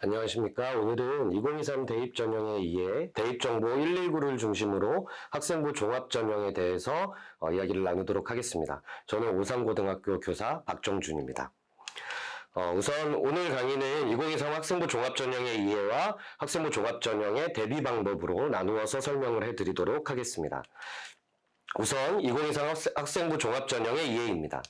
안녕하십니까. 오늘은 2023 대입 전형에 의해 대입 정보 119를 중심으로 학생부 종합 전형에 대해서 어, 이야기를 나누도록 하겠습니다. 저는 오산고등학교 교사 박정준입니다. 어, 우선 오늘 강의는 2023 학생부 종합 전형의 이해와 학생부 종합 전형의 대비 방법으로 나누어서 설명을 해드리도록 하겠습니다. 우선 2023 학생- 학생부 종합 전형의 이해입니다.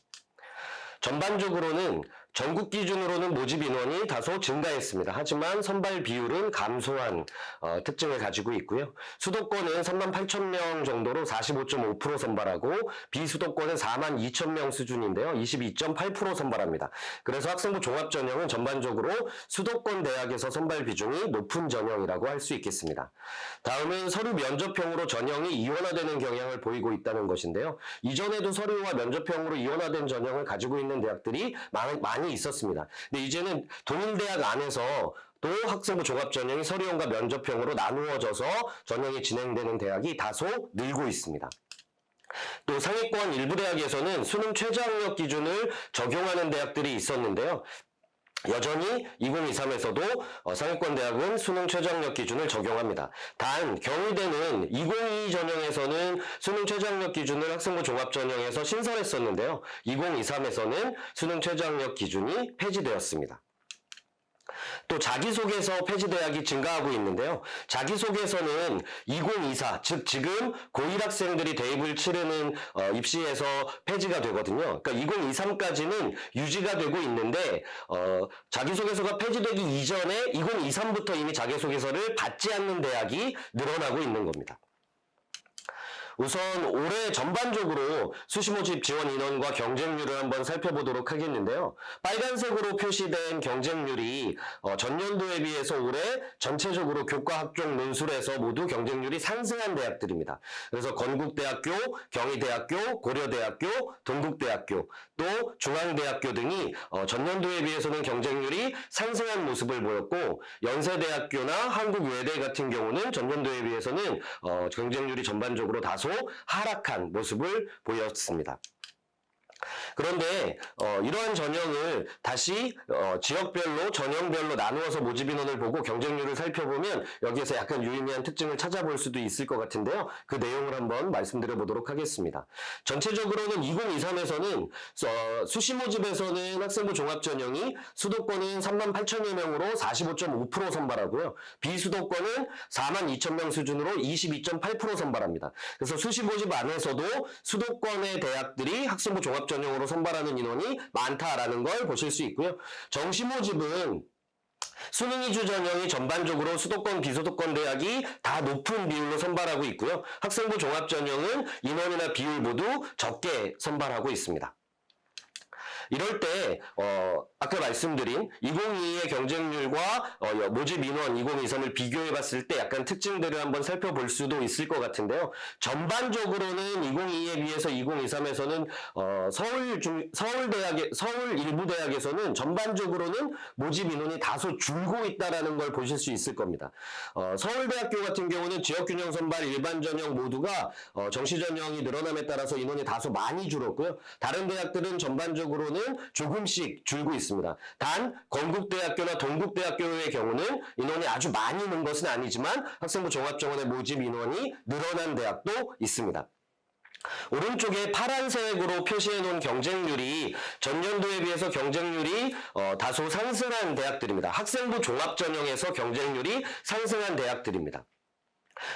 전반적으로는 전국 기준으로는 모집 인원이 다소 증가했습니다. 하지만 선발 비율은 감소한 어, 특징을 가지고 있고요. 수도권은 3만 8천 명 정도로 45.5% 선발하고 비수도권은 4만 2천 명 수준인데요. 22.8% 선발합니다. 그래서 학생부 종합 전형은 전반적으로 수도권 대학에서 선발 비중이 높은 전형이라고 할 수 있겠습니다. 다음은 서류 면접형으로 전형이 이원화되는 경향을 보이고 있다는 것인데요. 이전에도 서류와 면접형으로 이원화된 전형을 가지고 있는 대학들이 많- 많이 있었습니다. 근데 이제는 동일대학 안에서 또 학생부 종합 전형이 서류형과 면접형으로 나누어져서 전형이 진행되는 대학이 다소 늘고 있습니다. 또 상위권 일부 대학에서는 수능 최저학력 기준을 적용하는 대학들이 있었는데요. 여전히 2023에서도 어, 상위권 대학은 수능 최저학력 기준을 적용합니다. 단 경희대는 2022 전형에서는 수능 최저학력 기준을 학생부 종합 전형에서 신설했었는데요. 2023에서는 수능 최저학력 기준이 폐지되었습니다. 또 자기소개서 폐지 대학이 증가하고 있는데요. 자기소개서는 2024, 즉 지금 고1 학생들이 대입을 치르는 어, 입시에서 폐지가 되거든요. 그러니까 2023까지는 유지가 되고 있는데 어, 자기소개서가 폐지되기 이전에 2023부터 이미 자기소개서를 받지 않는 대학이 늘어나고 있는 겁니다. 우선 올해 전반적으로 수시 모집 지원 인원과 경쟁률을 한번 살펴보도록 하겠는데요. 빨간색으로 표시된 경쟁률이 어, 전년도에 비해서 올해 전체적으로 교과 학종 논술에서 모두 경쟁률이 상승한 대학들입니다. 그래서 건국대학교, 경희대학교, 고려대학교, 동국대학교, 또 중앙대학교 등이 어, 전년도에 비해서는 경쟁률이 상승한 모습을 보였고 연세대학교나 한국외대 같은 경우는 전년도에 비해서는 어, 경쟁률이 전반적으로 다소 하락한 모습을 보였습니다. 그런데 어, 이러한 전형을 다시 어, 지역별로 전형별로 나누어서 모집 인원을 보고 경쟁률을 살펴보면 여기에서 약간 유의미한 특징을 찾아볼 수도 있을 것 같은데요. 그 내용을 한번 말씀드려 보도록 하겠습니다. 전체적으로는 2023에서는 어, 수시 모집에서는 학생부 종합 전형이 수도권은 3만 8천여 명으로 45.5% 선발하고요. 비수도권은 4만 2천 명 수준으로 22.8% 선발합니다. 그래서 수시 모집 안에서도 수도권의 대학들이 학생부 종합 전형으로 선발하는 인원이 많다라는 걸 보실 수 있고요. 정시 모집은 수능 이주 전형이 전반적으로 수도권, 비수도권 대학이 다 높은 비율로 선발하고 있고요. 학생부 종합 전형은 인원이나 비율 모두 적게 선발하고 있습니다. 이럴 때, 어, 아까 말씀드린 2022의 경쟁률과 어, 모집 인원 2023을 비교해 봤을 때 약간 특징들을 한번 살펴볼 수도 있을 것 같은데요. 전반적으로는 2022에 비해서 2023에서는 어, 서울 중, 서울대학에, 서울 일부 대학에서는 전반적으로는 모집 인원이 다소 줄고 있다라는 걸 보실 수 있을 겁니다. 어, 서울대학교 같은 경우는 지역균형 선발, 일반 전형 모두가 어, 정시 전형이 늘어남에 따라서 인원이 다소 많이 줄었고요. 다른 대학들은 전반적으로는 조금씩 줄고 있습니다. 단 건국대학교나 동국대학교의 경우는 인원이 아주 많이 는 것은 아니지만 학생부 종합정원의 모집 인원이 늘어난 대학도 있습니다. 오른쪽에 파란색으로 표시해 놓은 경쟁률이 전년도에 비해서 경쟁률이 어, 다소 상승한 대학들입니다. 학생부 종합 전형에서 경쟁률이 상승한 대학들입니다.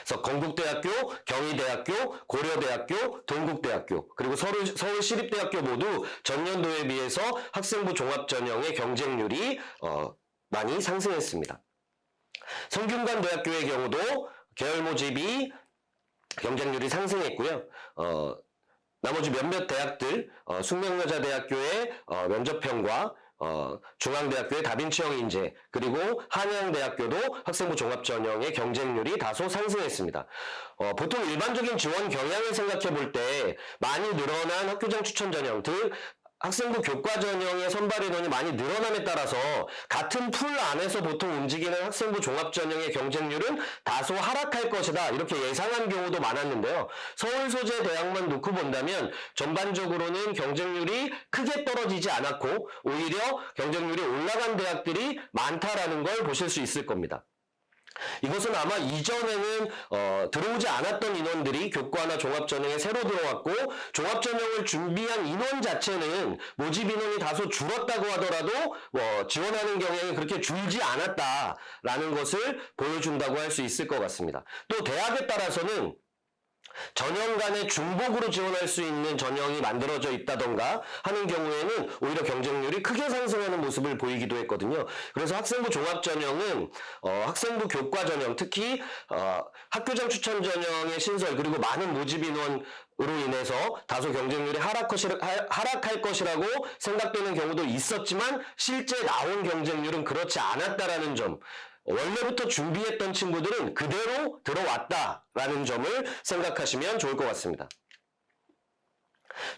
그래서 건국대학교, 경희대학교, 고려대학교, 동국대학교, 그리고 서울, 서울시립대학교 모두 전년도에 비해서 학생부 종합전형의 경쟁률이 어, 많이 상승했습니다. 성균관대학교의 경우도 계열 모집이 경쟁률이 상승했고요. 어, 나머지 몇몇 대학들, 어, 숙명여자대학교의 어, 면접형과 어, 중앙대학교의 다빈치형 인재, 그리고 한양대학교도 학생부 종합전형의 경쟁률이 다소 상승했습니다. 어, 보통 일반적인 지원 경향을 생각해 볼 때 많이 늘어난 학교장 추천 전형, 등 학생부 교과 전형의 선발 인원이 많이 늘어남에 따라서 같은 풀 안에서 보통 움직이는 학생부 종합 전형의 경쟁률은 다소 하락할 것이다. 이렇게 예상한 경우도 많았는데요. 서울 소재 대학만 놓고 본다면 전반적으로는 경쟁률이 크게 떨어지지 않았고 오히려 경쟁률이 올라간 대학들이 많다라는 걸 보실 수 있을 겁니다. 이것은 아마 이전에는 어, 들어오지 않았던 인원들이 교과나 종합전형에 새로 들어왔고 종합전형을 준비한 인원 자체는 모집 인원이 다소 줄었다고 하더라도 뭐 지원하는 경향이 그렇게 줄지 않았다라는 것을 보여준다고 할 수 있을 것 같습니다. 또 대학에 따라서는 전형 간의 중복으로 지원할 수 있는 전형이 만들어져 있다던가 하는 경우에는 오히려 경쟁률이 크게 상승하는 모습을 보이기도 했거든요. 그래서 학생부 종합 전형은 어, 학생부 교과 전형, 특히 어, 학교장 추천 전형의 신설 그리고 많은 모집 인원 으로 인해서 다소 경쟁률이 하락할 것이라고 생각되는 경우도 있었지만 실제 나온 경쟁률은 그렇지 않았다라는 점 원래부터 준비했던 친구들은 그대로 들어왔다라는 점을 생각하시면 좋을 것 같습니다.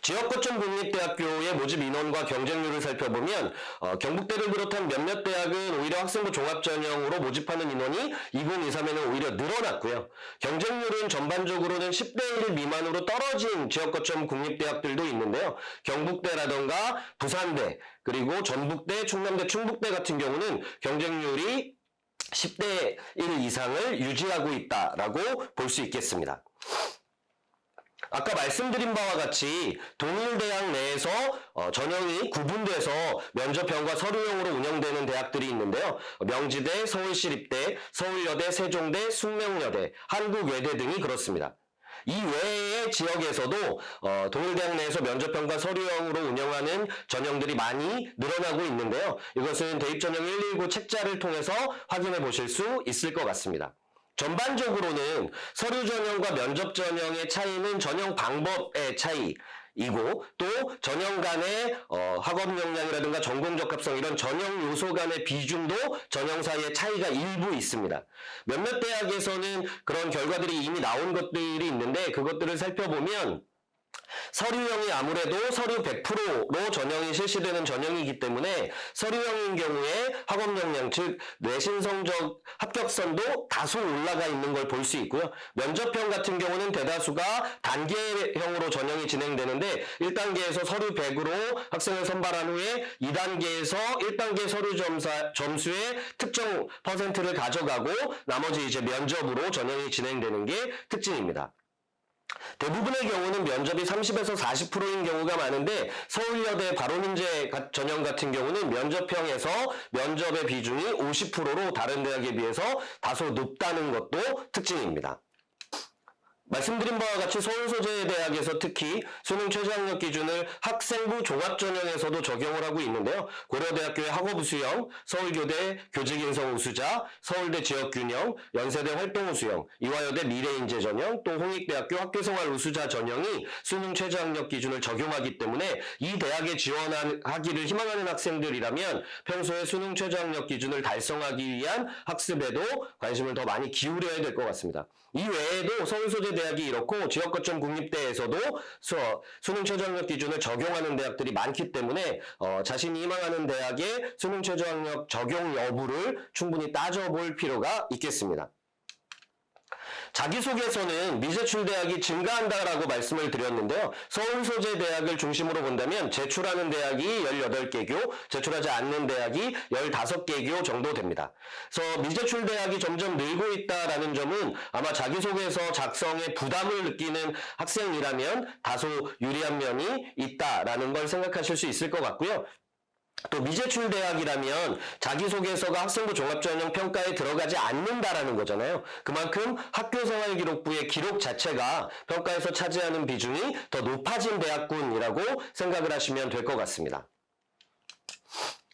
지역 거점 국립대학교의 모집 인원과 경쟁률을 살펴보면 어, 경북대를 비롯한 몇몇 대학은 오히려 학생부 종합전형으로 모집하는 인원이 2023에는 오히려 늘어났고요. 경쟁률은 전반적으로는 10대 1 미만으로 떨어진 지역 거점 국립대학들도 있는데요. 경북대라던가 부산대 그리고 전북대, 충남대, 충북대 같은 경우는 경쟁률이 10대 1 이상을 유지하고 있다라고 볼 수 있겠습니다. 아까 말씀드린 바와 같이 동일 대학 내에서 어, 전형이 구분돼서 면접형과 서류형으로 운영되는 대학들이 있는데요. 명지대, 서울시립대, 서울여대, 세종대, 숙명여대, 한국외대 등이 그렇습니다. 이 외의 지역에서도 어, 동일대학 내에서 면접형과 서류형으로 운영하는 전형들이 많이 늘어나고 있는데요. 이것은 대입전형 119 책자를 통해서 확인해 보실 수 있을 것 같습니다. 전반적으로는 서류 전형과 면접 전형의 차이는 전형 방법의 차이 이고 또 전형 간의 어, 학업 역량이라든가 전공 적합성 이런 전형 요소 간의 비중도 전형 사이의 차이가 일부 있습니다. 몇몇 대학에서는 그런 결과들이 이미 나온 것들이 있는데 그것들을 살펴보면 서류형이 아무래도 서류 100%로 전형이 실시되는 전형이기 때문에 서류형인 경우에 학업 역량 즉 내신 성적 합격선도 다소 올라가 있는 걸 볼 수 있고요. 면접형 같은 경우는 대다수가 단계형으로 전형이 진행되는데 1단계에서 서류 100으로 학생을 선발한 후에 2단계에서 1단계 서류 점사, 점수의 특정 퍼센트를 가져가고 나머지 이제 면접으로 전형이 진행되는 게 특징입니다. 대부분의 경우는 면접이 30에서 40%인 경우가 많은데 서울여대 가- 전형 같은 경우는 면접형에서 면접의 비중이 50%로 다른 대학에 비해서 다소 높다는 것도 특징입니다. 말씀드린 바와 같이 서울 소재 대학에서 특히 수능 최저학력 기준을 학생부 종합전형에서도 적용을 하고 있는데요. 고려대학교의 학업우수형, 서울교대 교직인성 우수자, 서울대 지역균형, 연세대 활동 우수형, 이화여대 미래인재 전형, 또 홍익대학교 학교생활 우수자 전형이 수능 최저학력 기준을 적용하기 때문에 이 대학에 지원하기를 희망하는 학생들이라면 평소에 수능 최저학력 기준을 달성하기 위한 학습에도 관심을 더 많이 기울여야 될 것 같습니다. 이 외에도 서울소재대학이 이렇고 지역거점 국립대에서도 수, 수능 최저학력 기준을 적용하는 대학들이 많기 때문에 어, 자신이 희망하는 대학의 수능 최저학력 적용 여부를 충분히 따져볼 필요가 있겠습니다. 자기소개서는 미제출대학이 증가한다라고 말씀을 드렸는데요. 서울소재대학을 중심으로 본다면 제출하는 대학이 18개교, 제출하지 않는 대학이 15개교 정도 됩니다. 그래서 미제출대학이 점점 늘고 있다라는 점은 아마 자기소개서 작성에 부담을 느끼는 학생이라면 다소 유리한 면이 있다라는 걸 생각하실 수 있을 것 같고요. 또 미제출 대학이라면 자기소개서가 학생부 종합전형 평가에 들어가지 않는다라는 거잖아요. 그만큼 학교생활기록부의 기록 자체가 평가에서 차지하는 비중이 더 높아진 대학군이라고 생각을 하시면 될 것 같습니다.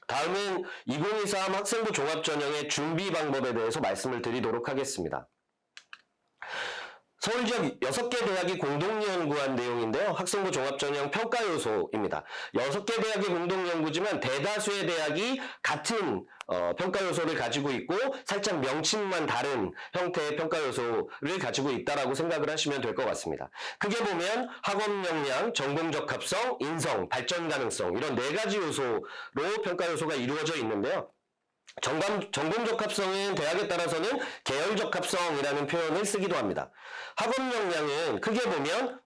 다음은 2023 학생부 종합전형의 준비 방법에 대해서 말씀을 드리도록 하겠습니다. 서울 지역 6개 대학이 공동 연구한 내용인데요. 학생부 종합전형 평가 요소입니다. 6개 대학이 공동 연구지만 대다수의 대학이 같은 어, 평가 요소를 가지고 있고 살짝 명칭만 다른 형태의 평가 요소를 가지고 있다라고 생각을 하시면 될 것 같습니다. 크게 보면 학업 역량, 전공 적합성, 인성, 발전 가능성 이런 네 가지 요소로 평가 요소가 이루어져 있는데요. 전공, 적합성은 대학에 따라서는 계열 적합성이라는 표현을 쓰기도 합니다. 학업 역량은 크게 보면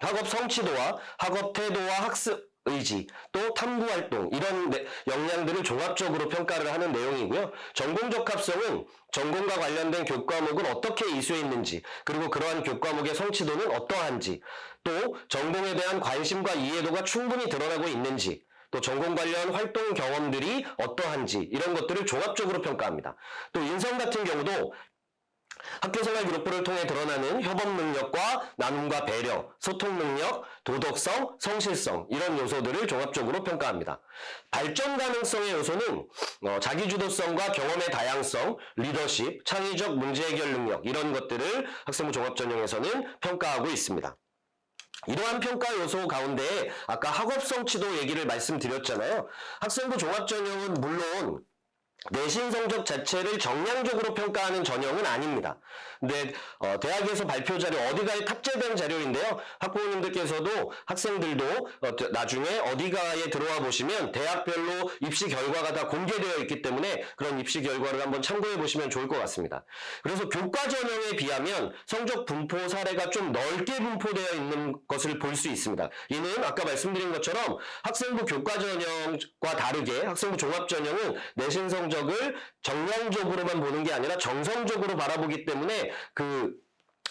학업 성취도와 학업 태도와 학습 의지, 또 탐구 활동 이런 내- 역량들을 종합적으로 평가를 하는 내용이고요. 전공 적합성은 전공과 관련된 교과목을 어떻게 이수했는지, 그리고 그러한 교과목의 성취도는 어떠한지, 또 전공에 대한 관심과 이해도가 충분히 드러나고 있는지, 또 전공 관련 활동 경험들이 어떠한지 이런 것들을 종합적으로 평가합니다. 또 인성 같은 경우도 학교생활 기록부를 통해 드러나는 협업 능력과 나눔과 배려, 소통 능력, 도덕성, 성실성 이런 요소들을 종합적으로 평가합니다. 발전 가능성의 요소는 어, 자기주도성과 경험의 다양성, 리더십, 창의적 문제 해결 능력 이런 것들을 학생부 종합전형에서는 평가하고 있습니다. 이러한 평가 요소 가운데 아까 학업 성취도 얘기를 말씀드렸잖아요. 학생부 종합전형은 물론 내신 성적 자체를 정량적으로 평가하는 전형은 아닙니다. 근데 어, 대학에서 발표 자료 어디가에 탑재된 자료인데요. 학부모님들께서도 학생들도 어, 드- 나중에 어디가에 들어와 보시면 대학별로 입시 결과가 다 공개되어 있기 때문에 그런 입시 결과를 한번 참고해 보시면 좋을 것 같습니다. 그래서 교과 전형에 비하면 성적 분포 사례가 좀 넓게 분포되어 있는 것을 볼 수 있습니다. 이는 아까 말씀드린 것처럼 학생부 교과 전형과 다르게 학생부 종합 전형은 내신 성적을 정량적으로만 보는 게 아니라 정성적으로 바라보기 때문에 그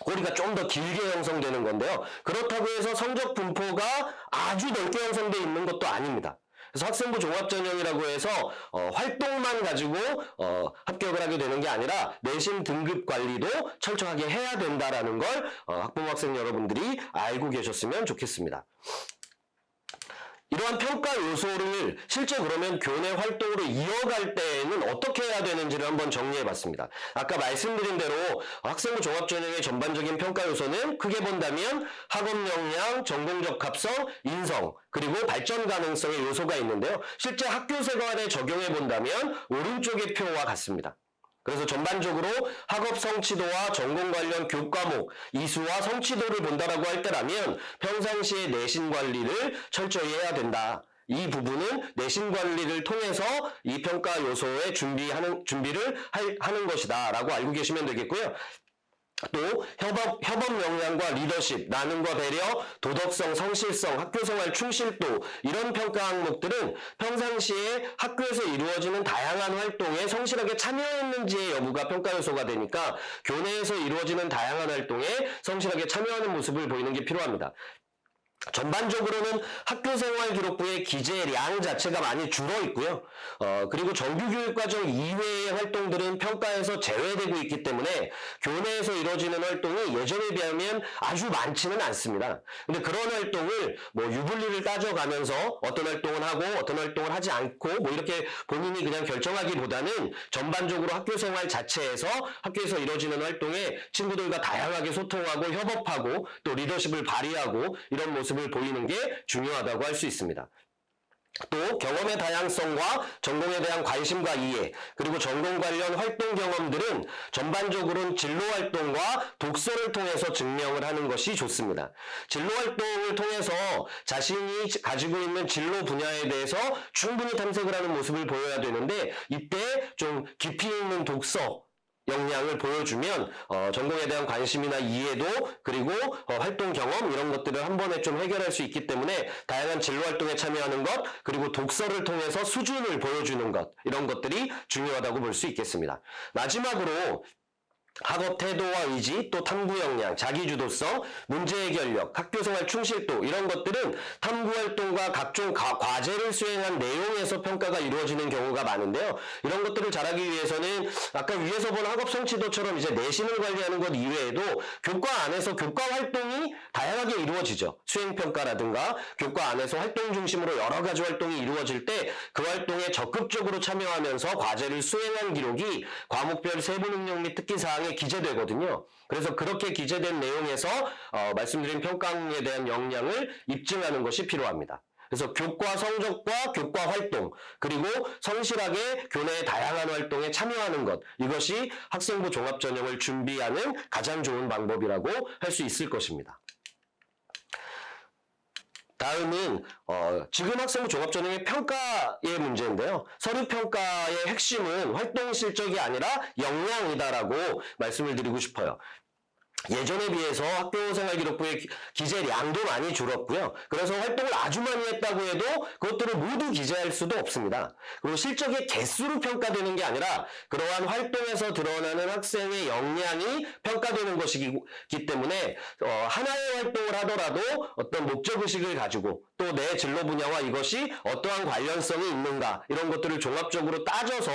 꼬리가 좀 더 길게 형성되는 건데요. 그렇다고 해서 성적 분포가 아주 넓게 형성되어 있는 것도 아닙니다. 그래서 학생부 종합전형이라고 해서 어, 활동만 가지고 어, 합격을 하게 되는 게 아니라 내신 등급 관리도 철저하게 해야 된다라는 걸 어, 학부모 학생 여러분들이 알고 계셨으면 좋겠습니다. 이러한 평가 요소를 실제 그러면 교내 활동으로 이어갈 때에는 어떻게 해야 되는지를 한번 정리해 봤습니다. 아까 말씀드린 대로 학생부 종합전형의 전반적인 평가 요소는 크게 본다면 학업 역량, 전공적 합성, 인성, 그리고 발전 가능성의 요소가 있는데요. 실제 학교 생활에 적용해 본다면 오른쪽의 표와 같습니다. 그래서 전반적으로 학업 성취도와 전공 관련 교과목, 이수와 성취도를 본다라고 할 때라면 평상시에 내신 관리를 철저히 해야 된다. 이 부분은 내신 관리를 통해서 이 평가 요소에 준비하는 준비를 할- 하는 것이다 라고 알고 계시면 되겠고요. 또 협업 협업 역량과 리더십, 나눔과 배려, 도덕성, 성실성, 학교생활 충실도 이런 평가 항목들은 평상시에 학교에서 이루어지는 다양한 활동에 성실하게 참여했는지의 여부가 평가 요소가 되니까 교내에서 이루어지는 다양한 활동에 성실하게 참여하는 모습을 보이는 게 필요합니다. 전반적으로는 학교생활 기록부의 기재량 자체가 많이 줄어 있고요. 어, 그리고 정규교육과정 이외의 활동들은 평가에서 제외되고 있기 때문에 교내에서 이루어지는 활동이 예전에 비하면 아주 많지는 않습니다. 근데 그런 활동을 뭐 유불리를 따져가면서 어떤 활동을 하고 어떤 활동을 하지 않고 뭐 이렇게 본인이 그냥 결정하기보다는 전반적으로 학교생활 자체에서 학교에서 이루어지는 활동에 친구들과 다양하게 소통하고 협업하고 또 리더십을 발휘하고 이런 모습을 보이는 게 중요하다고 할 수 있습니다. 또 경험의 다양성과 전공에 대한 관심과 이해, 그리고 전공 관련 활동 경험들은 전반적으로는 진로 활동과 독서를 통해서 증명을 하는 것이 좋습니다. 진로 활동을 통해서 자신이 가지고 있는 진로 분야에 대해서 충분히 탐색을 하는 모습을 보여야 되는데 이때 좀 깊이 있는 독서, 역량을 보여주면 어, 전공에 대한 관심이나 이해도 그리고 어, 활동 경험 이런 것들을 한 번에 좀 해결할 수 있기 때문에 다양한 진로 활동에 참여하는 것 그리고 독서를 통해서 수준을 보여주는 것 이런 것들이 중요하다고 볼 수 있겠습니다. 마지막으로 학업 태도와 의지, 또 탐구 역량, 자기주도성, 문제 해결력, 학교생활 충실도 이런 것들은 탐구 활동과 각종 가- 과제를 수행한 내용에서 평가가 이루어지는 경우가 많은데요. 이런 것들을 잘하기 위해서는 아까 위에서 본 학업 성취도처럼 이제 내신을 관리하는 것 이외에도 교과 안에서 교과 활동이 다양하게 이루어지죠. 수행 평가라든가 교과 안에서 활동 중심으로 여러 가지 활동이 이루어질 때 그 활동에 적극적으로 참여하면서 과제를 수행한 기록이 과목별 세부 능력 및 특기 사항에 기재되거든요. 그래서 그렇게 기재된 내용에서 어, 말씀드린 평가에 대한 역량을 입증하는 것이 필요합니다. 그래서 교과 성적과 교과 활동, 그리고 성실하게 교내의 다양한 활동에 참여하는 것. 이것이 학생부 종합 전형을 준비하는 가장 좋은 방법이라고 할 수 있을 것입니다. 다음은 어, 지금 학생부 종합전형의 평가의 문제인데요. 서류 평가의 핵심은 활동 실적이 아니라 역량이다라고 말씀을 드리고 싶어요. 예전에 비해서 학교생활기록부의 기- 기재량도 많이 줄었고요. 그래서 활동을 아주 많이 했다고 해도 그것들을 모두 기재할 수도 없습니다. 그리고 실적의 개수로 평가되는 게 아니라 그러한 활동에서 드러나는 학생의 역량이 평가되는 것이기 때문에 어, 하나의 활동을 하더라도 어떤 목적의식을 가지고 또 내 진로 분야와 이것이 어떠한 관련성이 있는가 이런 것들을 종합적으로 따져서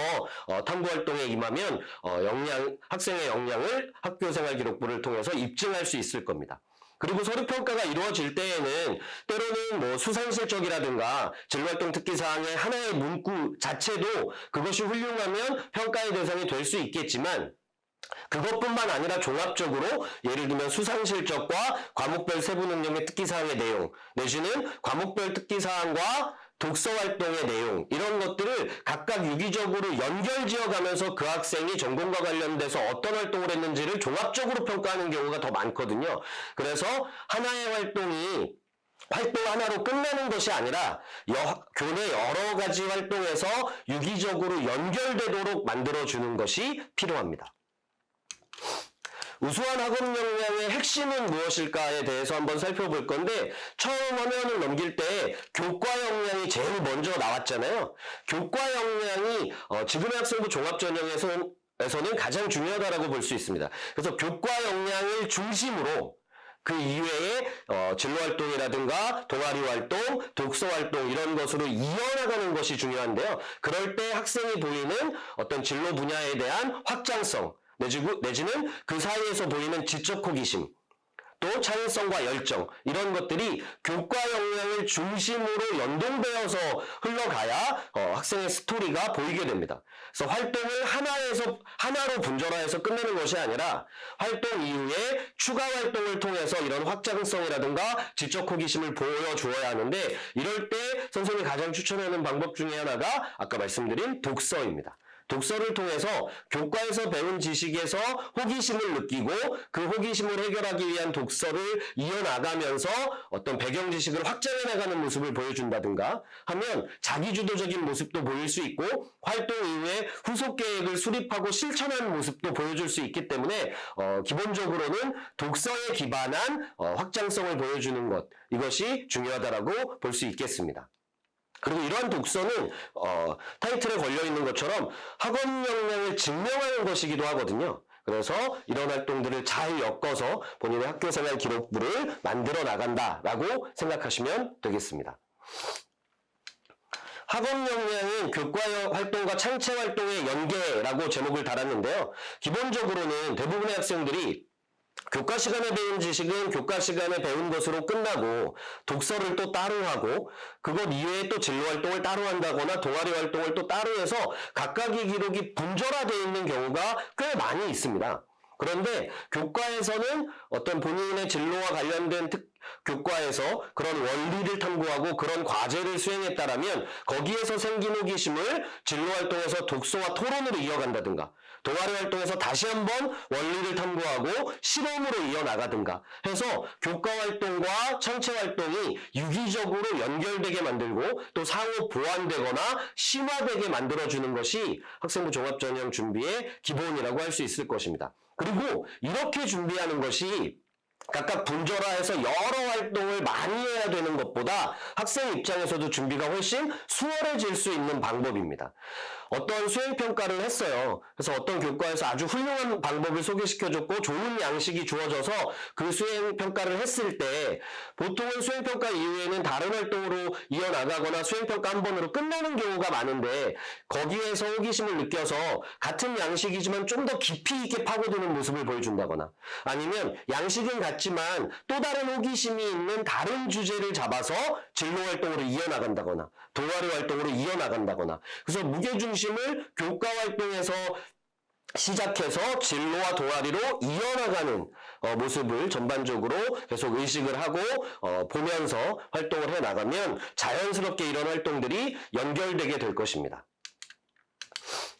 어, 탐구 활동에 임하면 어, 역량 학생의 역량을 학교 생활 기록부를 통해서 입증할 수 있을 겁니다. 그리고 서류 평가가 이루어질 때에는 때로는 뭐 수상 실적이라든가 진로활동 특기 사항의 하나의 문구 자체도 그것이 훌륭하면 평가의 대상이 될 수 있겠지만 그것뿐만 아니라 종합적으로 예를 들면 수상 실적과 과목별 세부 능력의 특기 사항의 내용 내지는 과목별 특기 사항과 독서 활동의 내용 이런 것들을 각각 유기적으로 연결지어 가면서 그 학생이 전공과 관련돼서 어떤 활동을 했는지를 종합적으로 평가하는 경우가 더 많거든요. 그래서 하나의 활동이 활동 하나로 끝나는 것이 아니라 여- 교내 여러 가지 활동에서 유기적으로 연결되도록 만들어주는 것이 필요합니다. 우수한 학업 역량의 핵심은 무엇일까에 대해서 한번 살펴볼 건데 처음 화면을 넘길 때 교과 역량이 제일 먼저 나왔잖아요. 교과 역량이 어, 지금의 학생부 종합 전형에서는 에서는 가장 중요하다라고 볼 수 있습니다. 그래서 교과 역량을 중심으로 그 이외에 어, 진로 활동이라든가 동아리 활동, 독서 활동 이런 것으로 이어나가는 것이 중요한데요. 그럴 때 학생이 보이는 어떤 진로 분야에 대한 확장성 내지는 그 사이에서 보이는 지적 호기심 또 창의성과 열정 이런 것들이 교과 역량을 중심으로 연동되어서 흘러가야 어, 학생의 스토리가 보이게 됩니다. 그래서 활동을 하나에서 하나로 분절화해서 끝내는 것이 아니라 활동 이후에 추가 활동을 통해서 이런 확장성이라든가 지적 호기심을 보여주어야 하는데 이럴 때 선생님이 가장 추천하는 방법 중에 하나가 아까 말씀드린 독서입니다. 독서를 통해서 교과에서 배운 지식에서 호기심을 느끼고 그 호기심을 해결하기 위한 독서를 이어나가면서 어떤 배경 지식을 확장해 나가는 모습을 보여준다든가 하면 자기주도적인 모습도 보일 수 있고 활동 이후에 후속 계획을 수립하고 실천하는 모습도 보여줄 수 있기 때문에 어, 기본적으로는 독서에 기반한 어, 확장성을 보여주는 것 이것이 중요하다라고 볼 수 있겠습니다. 그리고 이러한 독서는 어, 타이틀에 걸려 있는 것처럼 학업 역량을 증명하는 것이기도 하거든요. 그래서 이런 활동들을 잘 엮어서 본인의 학교생활 기록부를 만들어 나간다라고 생각하시면 되겠습니다. 학업 역량은 교과 활동과 창체 활동의 연계라고 제목을 달았는데요. 기본적으로는 대부분의 학생들이 교과 시간에 배운 지식은 교과 시간에 배운 것으로 끝나고 독서를 또 따로 하고 그것 이외에 또 진로 활동을 따로 한다거나 동아리 활동을 또 따로 해서 각각의 기록이 분절화되어 있는 경우가 꽤 많이 있습니다. 그런데 교과에서는 어떤 본인의 진로와 관련된 특, 교과에서 그런 원리를 탐구하고 그런 과제를 수행했다라면 거기에서 생긴 호기심을 진로 활동에서 독서와 토론으로 이어간다든가 동아리 활동에서 다시 한번 원리를 탐구하고 실험으로 이어나가든가 해서 교과 활동과 청체 활동이 유기적으로 연결되게 만들고 또 상호 보완되거나 심화되게 만들어주는 것이 학생부 종합전형 준비의 기본이라고 할 수 있을 것입니다. 그리고 이렇게 준비하는 것이 각각 분절화해서 여러 활동을 많이 해야 되는 것보다 학생 입장에서도 준비가 훨씬 수월해질 수 있는 방법입니다. 어떤 수행 평가를 했어요. 그래서 어떤 교과에서 아주 훌륭한 방법을 소개시켜줬고 좋은 양식이 주어져서 그 수행 평가를 했을 때 보통은 수행 평가 이후에는 다른 활동으로 이어나가거나 수행 평가 한 번으로 끝나는 경우가 많은데 거기에서 호기심을 느껴서 같은 양식이지만 좀 더 깊이 있게 파고드는 모습을 보여준다거나 아니면 양식은 같지만 또 다른 호기심이 있는 다른 주제를 잡아서 진로 활동으로 이어나간다거나 동아리 활동으로 이어나간다거나 그래서 무게중심을 교과 활동에서 시작해서 진로와 동아리로 이어나가는 어, 모습을 전반적으로 계속 의식을 하고 어, 보면서 활동을 해 나가면 자연스럽게 이런 활동들이 연결되게 될 것입니다.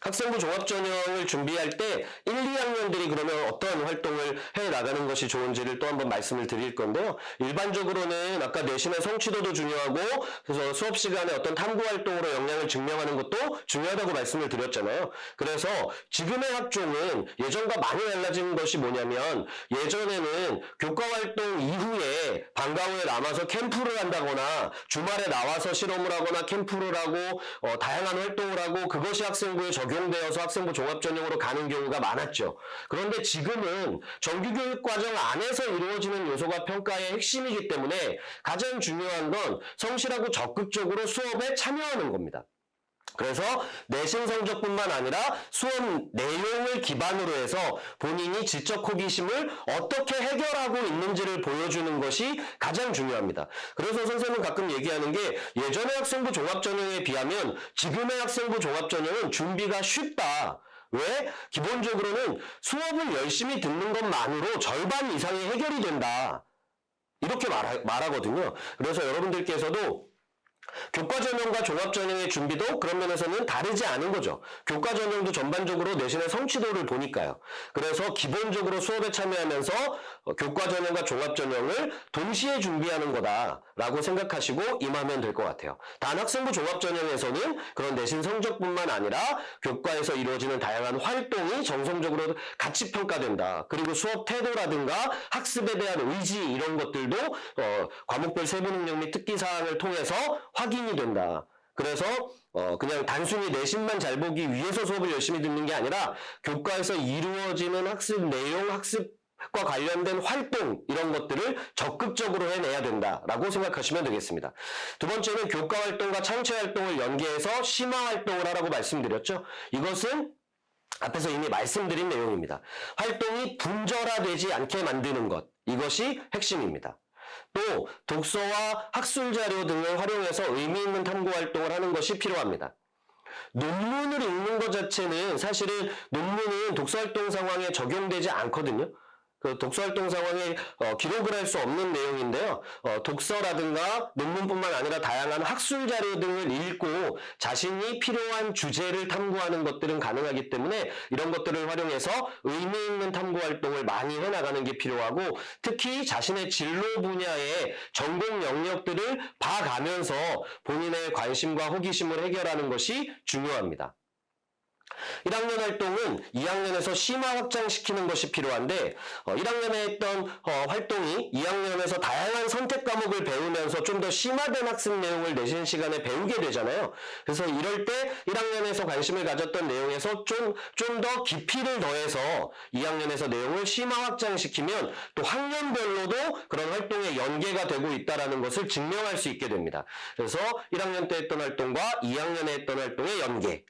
학생부 종합전형을 준비할 때 1, 2학년 들이 그러면 어떤 활동을 해 나가는 것이 좋은지를 또 한번 말씀을 드릴 건데요. 일반적으로는 아까 내신의 성취도도 중요하고 그래서 수업 시간에 어떤 탐구 활동으로 역량을 증명하는 것도 중요하다고 말씀을 드렸잖아요. 그래서 지금의 학종은 예전과 많이 달라진 것이 뭐냐면 예전에는 교과 활동 이후에 방과 후에 남아서 캠프를 한다거나 주말에 나와서 실험을 하거나 캠프를 하고 어, 다양한 활동을 하고 그것이 학생부에 적용되어서 학생부 종합전형으로 가는 경우가 많았죠. 그런데 지금은 정규교육 과정 안에서 이루어지는 요소가 평가의 핵심이기 때문에 가장 중요한 건 성실하고 적극적으로 수업에 참여하는 겁니다. 그래서 내신 성적뿐만 아니라 수업 내용을 기반으로 해서 본인이 지적 호기심을 어떻게 해결하고 있는지를 보여주는 것이 가장 중요합니다. 그래서 선생님은 가끔 얘기하는 게 예전의 학생부 종합전형에 비하면 지금의 학생부 종합전형은 준비가 쉽다. 왜? 기본적으로는 수업을 열심히 듣는 것만으로 절반 이상이 해결이 된다. 이렇게 말하, 말하거든요. 그래서 여러분들께서도 교과 전형과 종합 전형의 준비도 그런 면에서는 다르지 않은 거죠. 교과 전형도 전반적으로 내신의 성취도를 보니까요. 그래서 기본적으로 수업에 참여하면서 어, 교과 전형과 종합 전형을 동시에 준비하는 거다라고 생각하시고 임하면 될 것 같아요. 단 학생부 종합 전형에서는 그런 내신 성적뿐만 아니라 교과에서 이루어지는 다양한 활동이 정성적으로 같이 평가된다. 그리고 수업 태도라든가 학습에 대한 의지 이런 것들도 어, 과목별 세부 능력 및 특기 사항을 통해서 확인이 된다. 그래서 어, 그냥 단순히 내신만 잘 보기 위해서 수업을 열심히 듣는 게 아니라 교과에서 이루어지는 학습 내용, 학습과 관련된 활동 이런 것들을 적극적으로 해내야 된다라고 생각하시면 되겠습니다. 두 번째는 교과 활동과 창체 활동을 연계해서 심화 활동을 하라고 말씀드렸죠. 이것은 앞에서 이미 말씀드린 내용입니다. 활동이 분절화되지 않게 만드는 것 이것이 핵심입니다. 또 독서와 학술 자료 등을 활용해서 의미 있는 탐구 활동을 하는 것이 필요합니다. 논문을 읽는 것 자체는 사실은 논문은 독서 활동 상황에 적용되지 않거든요. 그 독서 활동 상황에 어, 기록을 할 수 없는 내용인데요. 어, 독서라든가 논문뿐만 아니라 다양한 학술 자료 등을 읽고 자신이 필요한 주제를 탐구하는 것들은 가능하기 때문에 이런 것들을 활용해서 의미 있는 탐구 활동을 많이 해나가는 게 필요하고 특히 자신의 진로 분야의 전공 영역들을 봐가면서 본인의 관심과 호기심을 해결하는 것이 중요합니다. 1학년 활동은 2학년에서 심화 확장시키는 것이 필요한데 어, 1학년에 했던 어, 활동이 2학년에서 다양한 선택 과목을 배우면서 좀 더 심화된 학습 내용을 내신 시간에 배우게 되잖아요. 그래서 이럴 때 1학년에서 관심을 가졌던 내용에서 좀 좀 더 깊이를 더해서 2학년에서 내용을 심화 확장시키면 또 학년별로도 그런 활동에 연계가 되고 있다라는 것을 증명할 수 있게 됩니다. 그래서 1학년 때 했던 활동과 2학년에 했던 활동의 연계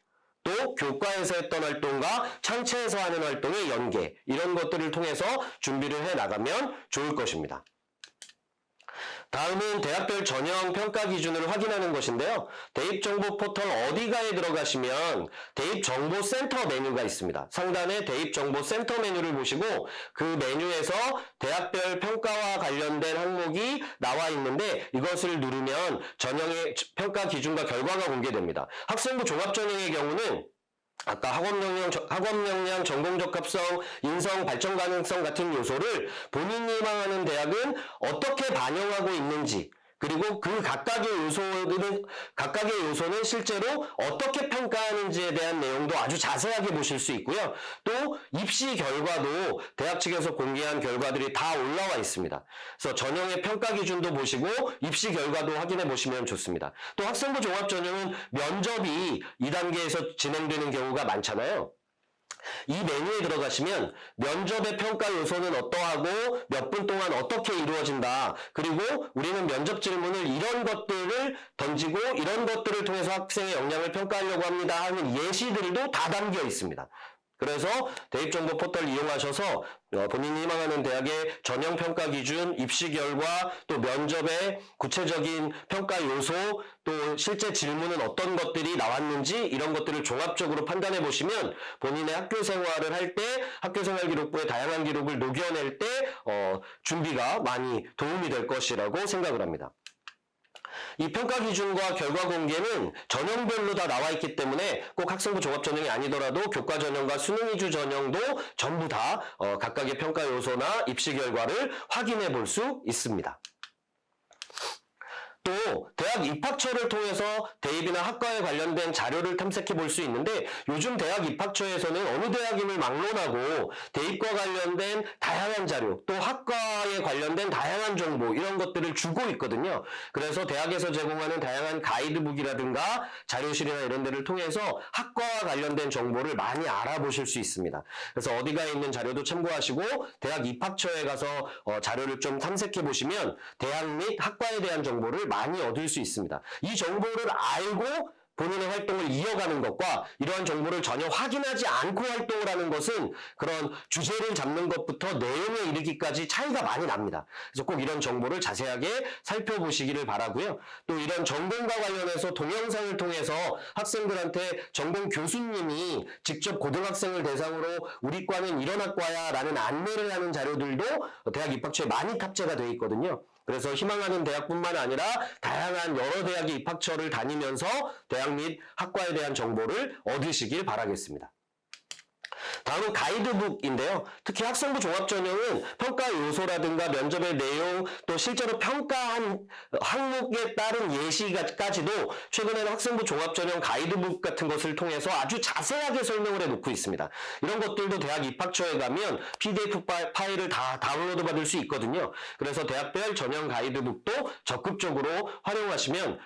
또 교과에서 했던 활동과 창체에서 하는 활동의 연계 이런 것들을 통해서 준비를 해 나가면 좋을 것입니다. 다음은 대학별 전형 평가 기준을 확인하는 것인데요. 대입정보 포털 어디가에 들어가시면 대입정보센터 메뉴가 있습니다. 상단에 대입정보센터 메뉴를 보시고 그 메뉴에서 대학별 평가와 관련된 항목이 나와 있는데 이것을 누르면 전형의 평가 기준과 결과가 공개됩니다. 학생부 종합전형의 경우는 아까 학업 역량, 학업 역량, 전공 적합성, 인성 발전 가능성 같은 요소를 본인이 희망하는 대학은 어떻게 반영하고 있는지, 그리고 그 각각의 요소들은 각각의 요소는 실제로 어떻게 평가하는지에 대한 내용도 아주 자세하게 보실 수 있고요. 또 입시 결과도 대학 측에서 공개한 결과들이 다 올라와 있습니다. 그래서 전형의 평가 기준도 보시고 입시 결과도 확인해 보시면 좋습니다. 또 학생부 종합 전형은 면접이 2단계에서 진행되는 경우가 많잖아요. 이 메뉴에 들어가시면 면접의 평가 요소는 어떠하고 몇 분 동안 어떻게 이루어진다. 그리고 우리는 면접 질문을 이런 것들을 던지고 이런 것들을 통해서 학생의 역량을 평가하려고 합니다 하는 예시들도 다 담겨 있습니다. 그래서 대입정보 포털 이용하셔서 어, 본인이 희망하는 대학의 전형 평가 기준, 입시 결과, 또 면접의 구체적인 평가 요소, 또 실제 질문은 어떤 것들이 나왔는지 이런 것들을 종합적으로 판단해 보시면 본인의 학교 생활을 할 때 학교 생활 기록부의 다양한 기록을 녹여낼 때 어, 준비가 많이 도움이 될 것이라고 생각을 합니다. 이 평가 기준과 결과 공개는 전형별로 다 나와 있기 때문에 꼭 학생부 종합 전형이 아니더라도 교과 전형과 수능 위주 전형도 전부 다 어, 각각의 평가 요소나 입시 결과를 확인해 볼 수 있습니다. 또 대학 입학처를 통해서 대입이나 학과에 관련된 자료를 탐색해 볼 수 있는데 요즘 대학 입학처에서는 어느 대학임을 막론하고 대입과 관련된 다양한 자료 또 학과에 관련된 다양한 정보 이런 것들을 주고 있거든요. 그래서 대학에서 제공하는 다양한 가이드북이라든가 자료실이나 이런 데를 통해서 학과와 관련된 정보를 많이 알아보실 수 있습니다. 그래서 어디가 있는 자료도 참고하시고 대학 입학처에 가서 어, 자료를 좀 탐색해 보시면 대학 및 학과에 대한 정보를 많이 얻을 수 있습니다. 이 정보를 알고 본인의 활동을 이어가는 것과 이러한 정보를 전혀 확인하지 않고 활동을 하는 것은 그런 주제를 잡는 것부터 내용에 이르기까지 차이가 많이 납니다. 그래서 꼭 이런 정보를 자세하게 살펴보시기를 바라고요. 또 이런 전공과 관련해서 동영상을 통해서 학생들한테 전공 교수님이 직접 고등학생을 대상으로 우리 과는 이런 학과야 라는 안내를 하는 자료들도 대학 입학처에 많이 탑재가 되어 있거든요. 그래서 희망하는 대학뿐만 아니라 다양한 여러 대학의 입학처를 다니면서 대학 및 학과에 대한 정보를 얻으시길 바라겠습니다. 다음은 가이드북인데요. 특히 학생부 종합전형은 평가 요소라든가 면접의 내용, 또 실제로 평가한 항목에 따른 예시까지도 최근에는 학생부 종합전형 가이드북 같은 것을 통해서 아주 자세하게 설명을 해놓고 있습니다. 이런 것들도 대학 입학처에 가면 PDF 파- 파일을 다 다운로드 받을 수 있거든요. 그래서 대학별 전형 가이드북도 적극적으로 활용하시면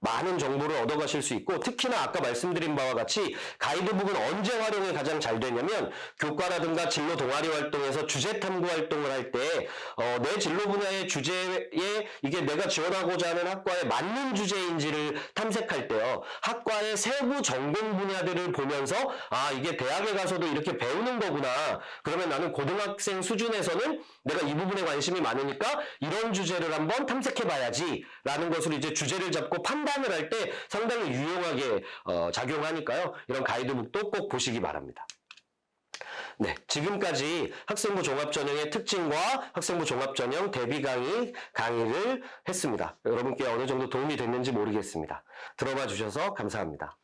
많은 정보를 얻어가실 수 있고 특히나 아까 말씀드린 바와 같이 가이드북은 언제 활용이 가장 잘 되냐면 교과라든가 진로 동아리 활동에서 주제 탐구 활동을 할때 어, 내 진로 분야의 주제에 이게 내가 지원하고자 하는 학과에 맞는 주제인지를 탐색할 때요. 학과의 세부 전공 분야들을 보면서 아 이게 대학에 가서도 이렇게 배우는 거구나. 그러면 나는 고등학생 수준에서는 내가 이 부분에 관심이 많으니까 이런 주제를 한번 탐색해 봐야지 라는 것으로 이제 주제를 잡고 판단을 할 때 상당히 유용하게 어, 작용하니까요 이런 가이드북도 꼭 보시기 바랍니다. 네, 지금까지 학생부 종합전형의 특징과 학생부 종합전형 대비 강의 강의를 했습니다. 여러분께 어느 정도 도움이 됐는지 모르겠습니다. 들어봐 주셔서 감사합니다.